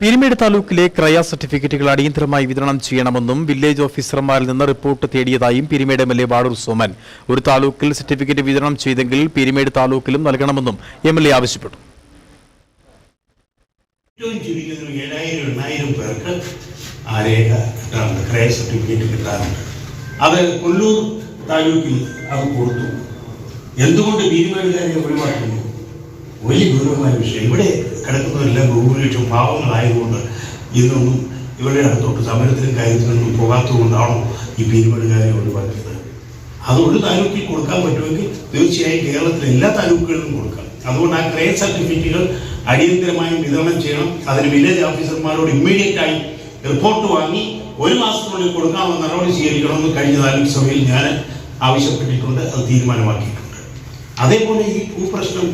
പീരുമേട് താലൂക്കിലെ ക്രയ സർട്ടിഫിക്കറ്റുകൾ അടിയന്തരമായി വിതരണം ചെയ്യണമെന്നും വില്ലേജ് ഓഫീസർമാരിൽ നിന്ന് report തേടിയതായും Peermade M L A Vadoor Soman. ഒരു താലൂക്കിൽ സർട്ടിഫിക്കറ്റ് വിതരണം ചെയ്തെങ്കിൽ പിരിമേട് താലൂക്കിലും നൽകണമെന്നും എം എൽ എ ആവശ്യപ്പെട്ടു. അത് കൊല്ലൂർ താലൂക്കിൽ അത് കൊടുത്തു. എന്തുകൊണ്ട് ഭീരുമാരുകാരെ ഒഴിവാക്കുന്നു? വലിയ ഗൗരവമായ വിഷയം. ഇവിടെ കിടക്കുന്നതെല്ലാം ഭൂരിപക്ഷം പാവങ്ങളായതുകൊണ്ട് ഇന്നൊന്നും ഇവരുടെ അടുത്തോട്ട് സമരത്തിനും കാര്യത്തിനൊന്നും പോകാത്തതുകൊണ്ടാണോ ഈ ഭീരുമാരുകാരെ ഒഴിവാക്കിയത് അത് ഒരു താലൂക്കിൽ കൊടുക്കാൻ പറ്റുമെങ്കിൽ തീർച്ചയായും കേരളത്തിലെ എല്ലാ താലൂക്കുകളിലും കൊടുക്കാം. അതുകൊണ്ട് ആ ക്രയ സർട്ടിഫിക്കറ്റുകൾ അടിയന്തരമായും വിതരണം ചെയ്യണം. അതിന് വില്ലേജ് ഓഫീസർമാരോട് ഇമ്മീഡിയറ്റ് ആയി റിപ്പോർട്ട് വാങ്ങി ഒരു മാസത്തിനുള്ളിൽ കൊടുക്കാമെന്ന നടപടി സ്വീകരിക്കണമെന്ന് കഴിഞ്ഞ താലൂക്ക് സഭയിൽ ഞാൻ ആവശ്യപ്പെട്ടിട്ടുണ്ട്. അത് തീരുമാനമാക്കിയിട്ടുണ്ട്. അതേപോലെ ഈ ഭൂപ്രശ്നം